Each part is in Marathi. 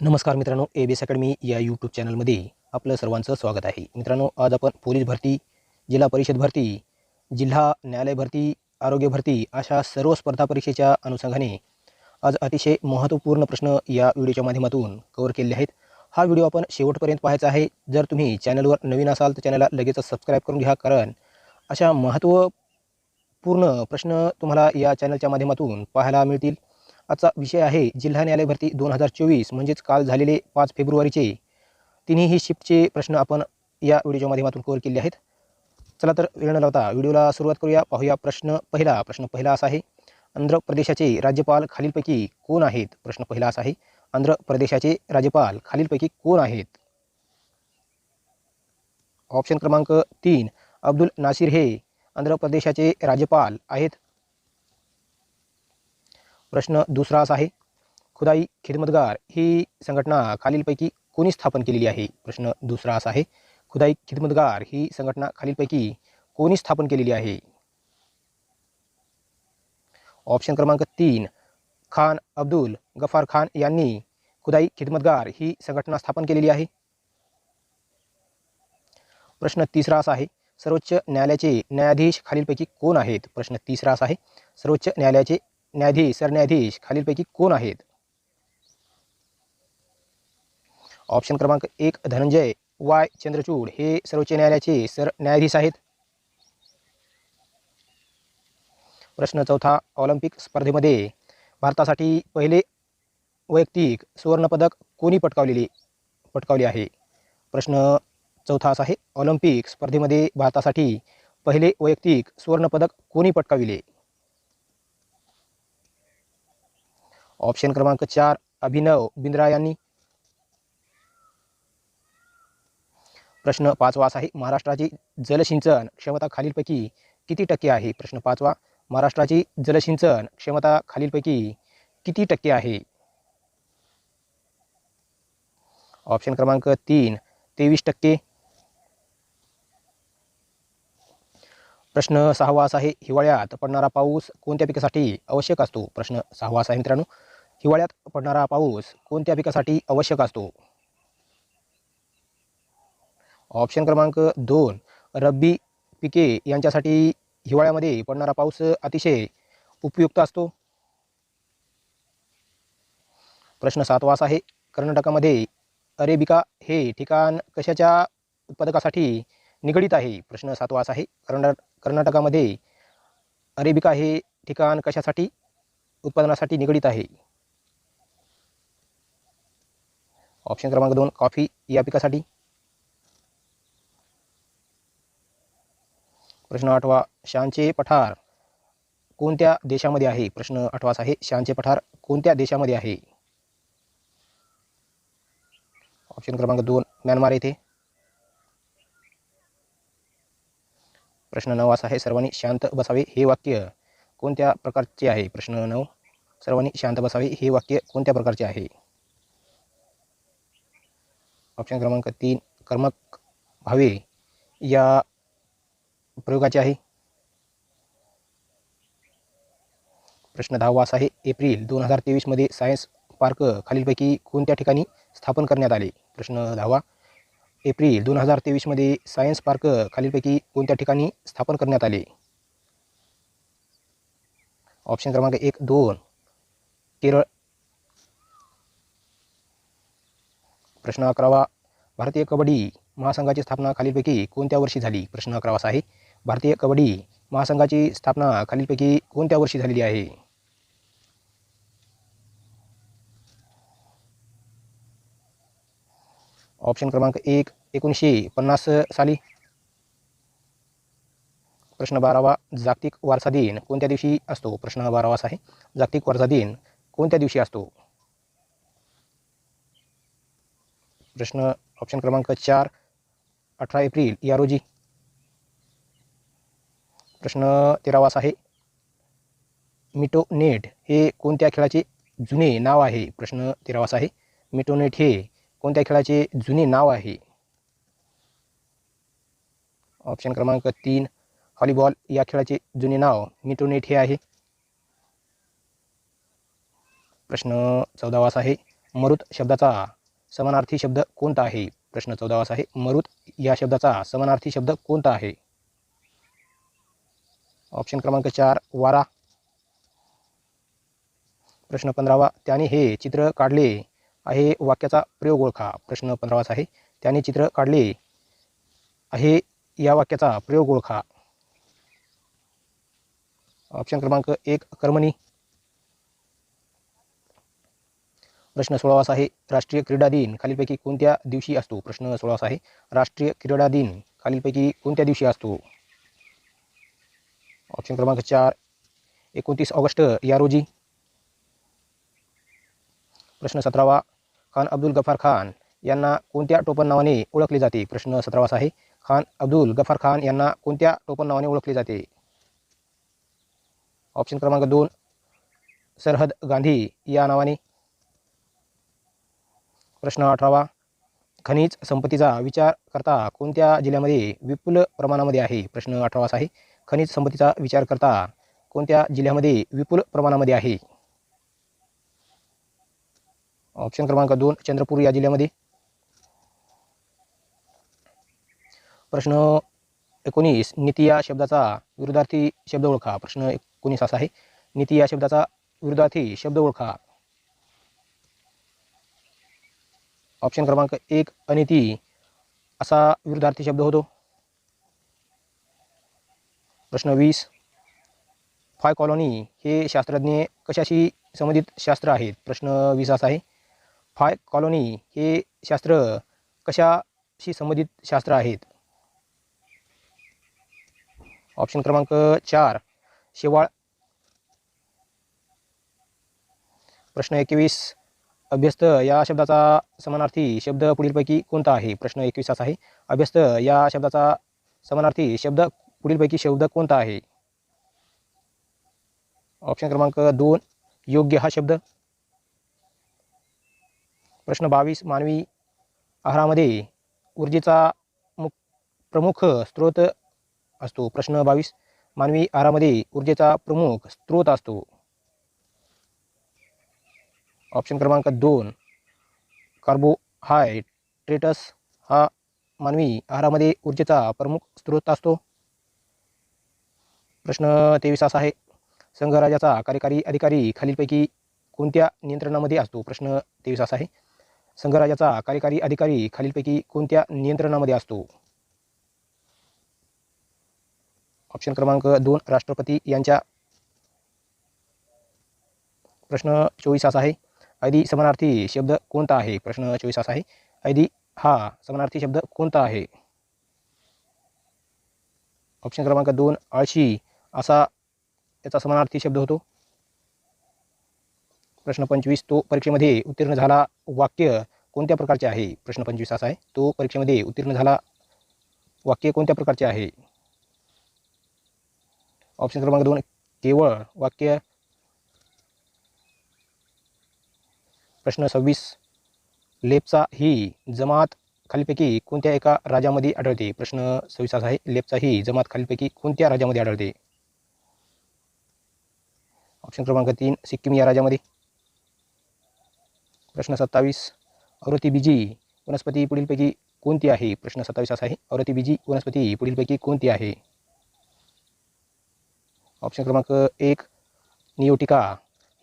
नमस्कार मित्रांनो ए बी एस अकॅडमी या यूट्यूब चॅनलमध्ये आपलं सर्वांचं स्वागत आहे. मित्रांनो आज आपण पोलीस भरती जिल्हा परिषद भरती जिल्हा न्यायालय भरती आरोग्य भरती अशा सर्व स्पर्धा परीक्षेच्या अनुषंगाने आज अतिशय महत्त्वपूर्ण प्रश्न या व्हिडिओच्या माध्यमातून कवर केलेले आहेत. हा व्हिडिओ आपण शेवटपर्यंत पाहायचा आहे. जर तुम्ही चॅनलवर नवीन असाल तर चॅनलला लगेच सबस्क्राईब करून घ्या कारण अशा महत्त्वपूर्ण प्रश्न तुम्हाला या चॅनलच्या माध्यमातून पाहायला मिळतील. आजचा विषय आहे. जिल्हा न्यायालय भरती दोन हजार चोवीस म्हणजेच काल झालेले पाच फेब्रुवारीचे. तिन्ही शिफ्टचे प्रश्न आपण या व्हिडिओच्या माध्यमातून कव्हर केले आहेत. चला तर वेळ न लावता व्हिडिओला सुरुवात करूया. पाहूया प्रश्न पहिला. प्रश्न पहिला असा आहे आंध्र प्रदेशाचे राज्यपाल खालीलपैकी कोण आहेत? प्रश्न पहिला असा आहे आंध्र प्रदेशाचे राज्यपाल खालीलपैकी कोण आहेत? ऑप्शन क्रमांक तीन अब्दुल नासिर हे आंध्र प्रदेशाचे राज्यपाल आहेत. प्रश्न दुसरा असा आहे खुदाई खिदमतगार ही संघटना खालीलपैकी कोणी स्थापन केलेली आहे? प्रश्न दुसरा असा आहे खुदाई खिदमतगार ही संघटना खालीलपैकी कोणी स्थापन केलेली आहे? ऑप्शन क्रमांक तीन खान अब्दुल गफार खान यांनी खुदाई खिदमतगार ही संघटना स्थापन केलेली आहे. प्रश्न तिसरा असा आहे सर्वोच्च न्यायालयाचे न्यायाधीश खालीलपैकी कोण आहेत? प्रश्न तिसरा असा आहे सर्वोच्च न्यायालयाचे न्यायाधीश सरन्यायाधीश खालीलपैकी कोण आहेत? ऑप्शन क्रमांक एक धनंजय वाय चंद्रचूड. हे सर्वोच्च न्यायालयाचे सरन्यायाधीश आहेत. प्रश्न चौथा ऑलिम्पिक स्पर्धेमध्ये भारतासाठी पहिले वैयक्तिक सुवर्णपदक कोणी पटकावलेले पटकावले आहे? प्रश्न चौथा असा आहे ऑलिम्पिक स्पर्धेमध्ये भारतासाठी पहिले वैयक्तिक सुवर्णपदक कोणी पटकाविले? ऑप्शन क्रमांक चार अभिनव बिंद्रा यांनी. प्रश्न पाचवा असा आहे महाराष्ट्राची जलसिंचन क्षमता खालीलपैकी किती टक्के आहे? प्रश्न पाचवा महाराष्ट्राची जलसिंचन क्षमता खालीलपैकी किती टक्के आहे? ऑप्शन क्रमांक तीन तेवीस टक्के. प्रश्न सहावा असा आहे हिवाळ्यात पडणारा पाऊस कोणत्या पिकासाठी आवश्यक असतो? प्रश्न सहावा असा आहे मित्रांनो हिवाळ्यात पडणारा पाऊस कोणत्या पिकासाठी आवश्यक असतो? ऑप्शन क्रमांक दोन रब्बी पिके यांच्यासाठी हिवाळ्यामध्ये पडणारा पाऊस अतिशय उपयुक्त असतो. प्रश्न सातवा असा आहे कर्नाटकामध्ये अरेबिका हे ठिकाण कशाच्या उत्पादकासाठी निगडीत आहे? प्रश्न सातवा असा आहे कर्ना कर्नाटकामध्ये अरेबिका हे ठिकाण कशासाठी उत्पादनासाठी निगडीत आहे? ऑप्शन क्रमांक दोन कॉफी या पिकासाठी. प्रश्न आठवा शांचे पठार कोणत्या देशामध्ये आहे? प्रश्न आठवा आहे शांचे पठार कोणत्या देशामध्ये आहे? ऑप्शन क्रमांक दोन म्यानमार येथे. प्रश्न नऊ असा आहे सर्वांनी शांत बसावे हे वाक्य कोणत्या प्रकारचे आहे? प्रश्न नऊ सर्वांनी शांत बसावे हे वाक्य कोणत्या प्रकारचे आहे? ऑप्शन क्रमांक तीन कर्मक भावे या प्रयोगाचे आहे. प्रश्न दहावास असा आहे एप्रिल दोन हजार तेवीसमध्ये सायन्स पार्क खालीलपैकी कोणत्या ठिकाणी स्थापन करण्यात आले? प्रश्न दहावा एप्रिल दोन हजार तेवीसमध्ये सायन्स पार्क खालीलपैकी कोणत्या ठिकाणी स्थापन करण्यात आले? ऑप्शन क्रमांक एक दोन केरळ प्रश्न अकरावा भारतीय कबड्डी महासंघाची स्थापना खालीलपैकी कोणत्या वर्षी झाली? प्रश्न अकरावा आहे. भारतीय कबड्डी महासंघाची स्थापना खालीलपैकी कोणत्या वर्षी झालेली आहे? ऑप्शन क्रमांक एक एकोणीसशे पन्नास साली. प्रश्न बारावा जागतिक वारसा दिन कोणत्या दिवशी असतो? प्रश्न बारावा आहे. जागतिक वारसा दिन कोणत्या दिवशी असतो? प्रश्न ऑप्शन क्रमांक चार अठरा एप्रिल या रोजी. प्रश्न तेरावास आहे. मिटोनेट हे कोणत्या खेळाचे जुने नाव आहे? प्रश्न तेरावास आहे. मिटोनेट हे कोणत्या खेळाचे जुने नाव आहे? ऑप्शन क्रमांक तीन व्हॉलीबॉल या खेळाचे जुने नाव मिटोनेट हे आहे. प्रश्न चौदावास आहे. मरुत शब्दाचा समानार्थी शब्द कोणता आहे? प्रश्न चौदावाचा आहे. मरुत या शब्दाचा समानार्थी शब्द कोणता आहे? ऑप्शन क्रमांक चार वारा. प्रश्न पंधरावा त्याने हे चित्र काढले आहे वाक्याचा प्रयोग ओळखा. प्रश्न पंधरावाचा आहे. त्याने चित्र काढले आहे या वाक्याचा प्रयोग ओळखा. ऑप्शन क्रमांक एक कर्मणी. प्रश्न सोळावाचा आहे राष्ट्रीय क्रीडा दिन खालीलपैकी कोणत्या दिवशी असतो? प्रश्न सोळावास आहे राष्ट्रीय क्रीडा दिन खालीलपैकी कोणत्या दिवशी असतो? ऑप्शन क्रमांक चार एकोणतीस ऑगस्ट या रोजी. प्रश्न सतरावा खान अब्दुल गफार खान यांना कोणत्या टोपण नावाने ओळखले जाते? प्रश्न सतरावास आहे खान अब्दुल गफार खान यांना कोणत्या टोपण नावाने ओळखले जाते? ऑप्शन क्रमांक दोन सरहद गांधी या नावाने. प्रश्न अठरावा खनिज संपत्तीचा विचार करता कोणत्या जिल्ह्यामध्ये विपुल प्रमाणामध्ये आहे? प्रश्न अठरावाचा आहे. खनिज संपत्तीचा विचार करता कोणत्या जिल्ह्यामध्ये विपुल प्रमाणामध्ये आहे? ऑप्शन क्रमांक दोन चंद्रपूर या जिल्ह्यामध्ये. प्रश्न एकोणीस नीती या शब्दाचा विरुद्धार्थी शब्द ओळखा. प्रश्न एकोणीस असा आहे. नीती या शब्दाचा विरुद्धार्थी शब्द ओळखा. ऑप्शन क्रमांक एक अनिती असा विरुद्धार्थी शब्द होतो. प्रश्न वीस. फाय कॉलॉनी हे शास्त्रज्ञ कशाशी संबंधित शास्त्र आहेत? प्रश्न वीस असा आहे. फाय कॉलॉनी हे शास्त्र कशाशी संबंधित शास्त्र आहेत? ऑप्शन क्रमांक चार. शेवाळ. प्रश्न एकवीस. अभ्यस्त या शब्दाचा समानार्थी शब्द पुढीलपैकी कोणता आहे? प्रश्न एकवीस आहे. अभ्यस्त या शब्दाचा समानार्थी शब्द पुढीलपैकी शब्द कोणता आहे? ऑप्शन क्रमांक दोन योग्य हा शब्द. प्रश्न बावीस मानवी आहारामध्ये ऊर्जेचा मुख प्रमुख स्रोत असतो. प्रश्न बावीस मानवी आहारामध्ये ऊर्जेचा प्रमुख स्रोत असतो. ऑप्शन क्रमांक दोन कार्बोहायड्रेटस हा मानवी आहारामध्ये ऊर्जेचा प्रमुख स्रोत असतो. प्रश्न तेवीस असा आहे संघराजाचा कार्यकारी अधिकारी खालीलपैकी कोणत्या नियंत्रणामध्ये असतो? प्रश्न तेवीस असा आहे संघराजाचा कार्यकारी अधिकारी खालीलपैकी कोणत्या नियंत्रणामध्ये असतो? ऑप्शन क्रमांक दोन राष्ट्रपती यांच्या. प्रश्न चोवीस असा आहे ऐदी समानार्थी शब्द कोणता आहे? प्रश्न चोवीस असा आहे. ऐदी हा समानार्थी शब्द कोणता आहे? ऑप्शन क्रमांक दोन आळशी. असा याचा समानार्थी शब्द होतो. प्रश्न पंचवीस तो परीक्षेमध्ये उत्तीर्ण झाला वाक्य कोणत्या प्रकारचे आहे? प्रश्न पंचवीस असा आहे. तो परीक्षेमध्ये उत्तीर्ण झाला वाक्य कोणत्या प्रकारचे आहे? ऑप्शन क्रमांक दोन केवळ वाक्य प्रश्न सव्वीस. लेपचा ही जमात खालीपैकी कोणत्या एका राज्यामध्ये आढळते? प्रश्न सव्वीस आहे. लेपचा ही जमात खालीपैकी कोणत्या राज्यामध्ये आढळते? ऑप्शन क्रमांक तीन सिक्कीम या राज्यामध्ये प्रश्न सत्तावीस औरतीबीजी वनस्पती पुढीलपैकी कोणती आहे? प्रश्न सत्तावीस असा आहे. औरतीबीजी वनस्पती पुढीलपैकी कोणती आहे? ऑप्शन क्रमांक एक नियोटिका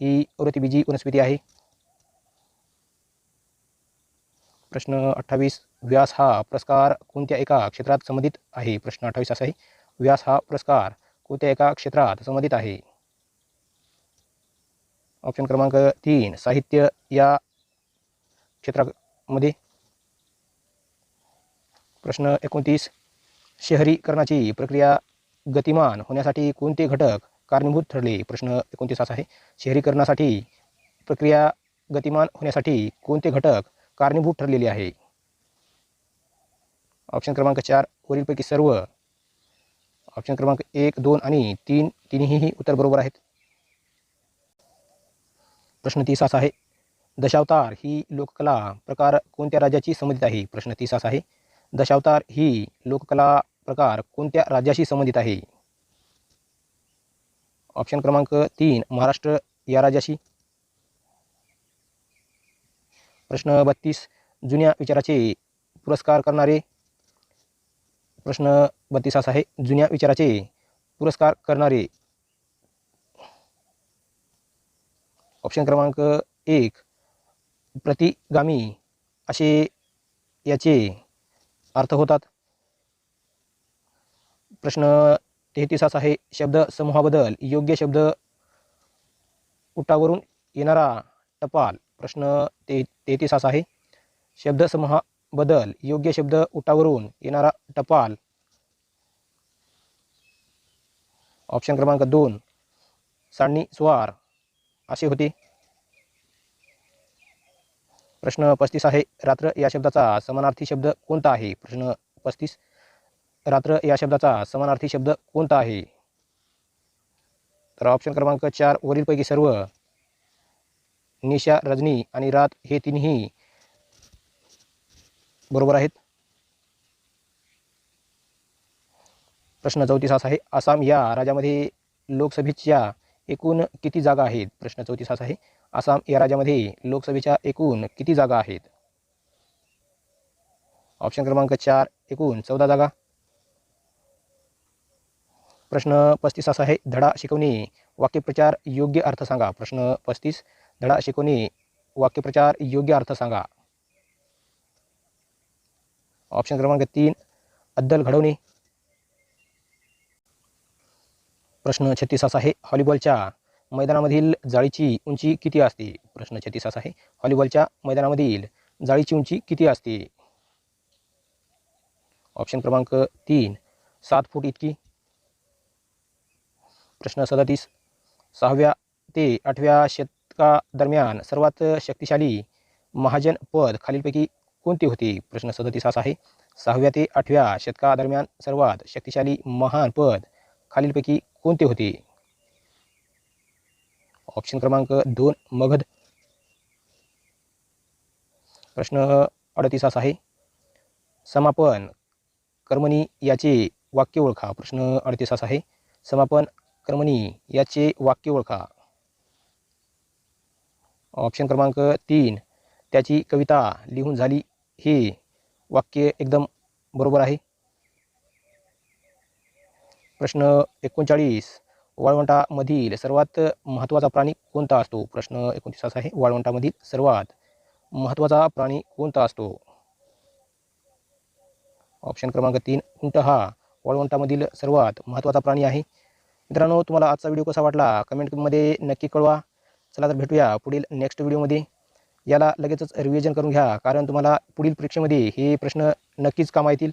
ही औरतीबीजी वनस्पती आहे. प्रश्न अठ्ठावीस. व्यास हा पुरस्कार कोणत्या एका क्षेत्रात संबंधित आहे? प्रश्न अठ्ठावीस असा आहे. व्यास हा पुरस्कार कोणत्या एका क्षेत्रात संबंधित आहे? ऑप्शन क्रमांक तीन साहित्य या क्षेत्रामध्ये. प्रश्न एकोणतीस शहरीकरणाची प्रक्रिया गतिमान होण्यासाठी कोणते घटक कारणीभूत ठरले? प्रश्न एकोणतीस असा आहे. शहरीकरणासाठी प्रक्रिया गतिमान होण्यासाठी कोणते घटक कारणीभूत ठरलेली आहे. ऑप्शन क्रमांक चार वरीलपैकी सर्व. ऑप्शन क्रमांक एक दोन आणि तीन तिन्हीही उत्तर बरोबर आहेत. प्रश्न तीस असा आहे. दशावतार ही लोककला प्रकार कोणत्या राज्याची संबंधित आहे? प्रश्न तीस असा आहे. दशावतार ही लोककला प्रकार कोणत्या राज्याशी संबंधित आहे? ऑप्शन क्रमांक तीन महाराष्ट्र या राज्याशी. प्रश्न बत्तीस जुन्या विचाराचे पुरस्कार करणारे प्रश्न बत्तीस असा आहे. जुन्या विचाराचे पुरस्कार करणारे ऑप्शन क्रमांक एक प्रतिगामी असे याचे अर्थ होतात. प्रश्न तेहतीस असा आहे. शब्द समूहाबद्दल योग्य शब्द उठावरून येणारा टपाल प्रश्न ते तेहतीस असा आहे. शब्दसमूहाबद्दल योग्य शब्द उठावरून येणारा टपाल. ऑप्शन क्रमांक दोन सांडणी स्वार. असे होते. प्रश्न पस्तीस आहे. रात्र या शब्दाचा समानार्थी शब्द कोणता आहे? प्रश्न पस्तीस. रात्र या शब्दाचा समानार्थी शब्द कोणता आहे? तर ऑप्शन क्रमांक चार वरीलपैकी सर्व निशा रजनी आणि रात हे तिन्ही बरोबर आहेत. प्रश्न चौतीस असा आहे आसाम या राज्यामध्ये लोकसभेच्या एकूण किती जागा आहेत? प्रश्न चौतीस असा आहे आसाम या राज्यामध्ये लोकसभेच्या एकूण किती जागा आहेत? ऑप्शन क्रमांक चार एकूण चौदा जागा. प्रश्न पस्तीस असा आहे धडा शिकवणे वाक्यप्रचार योग्य अर्थ सांगा. प्रश्न पस्तीस धडा शिकवणे वाक्यप्रचार योग्य अर्थ सांगा? ऑप्शन क्रमांक तीन अद्दल घडवणे. प्रश्न छत्तीस असा आहे व्हॉलीबॉलच्या मैदानामधील जाळीची उंची किती असते? प्रश्न छत्तीस असा आहे व्हॉलीबॉलच्या मैदानामधील जाळीची उंची किती असते? ऑप्शन क्रमांक तीन सात फूट इतकी. प्रश्न सदतीस सहाव्या ते आठव्या शतकादरम्यान सर्वात शक्तिशाली महाजन पद खालीलपैकी कोणते होते? प्रश्न सदतीस आहे. सहाव्या ते आठव्या शतकादरम्यान सर्वात शक्तिशाली महान पद खालीलपैकी कोणते होते? ऑप्शन क्रमांक दोन मगध. प्रश्न अडतीस असा आहे. समापन कर्मणी याचे वाक्य ओळखा. प्रश्न अडतीस आहे. समापन कर्मणी याचे वाक्य ओळखा. ऑप्शन क्रमांक तीन. त्याची कविता लिहून झाली हे वाक्य एकदम बरोबर आहे. प्रश्न एकोणचाळीस. वाळवंटामधील सर्वात महत्त्वाचा प्राणी कोणता असतो? प्रश्न एकोणतीस असा आहे. वाळवंटामधील सर्वात महत्त्वाचा प्राणी कोणता असतो? ऑप्शन क्रमांक तीन. उंट हा वाळवंटामधील सर्वात महत्त्वाचा प्राणी आहे. मित्रांनो तुम्हाला आजचा व्हिडिओ कसा वाटला? कमेंटमध्ये नक्की कळवा. चला तर भेटूया पुढील नेक्स्ट व्हिडिओमध्ये याला लगेचच रिव्हिजन करून घ्या कारण तुम्हाला पुढील परीक्षेमध्ये हे प्रश्न नक्कीच कामा येतील.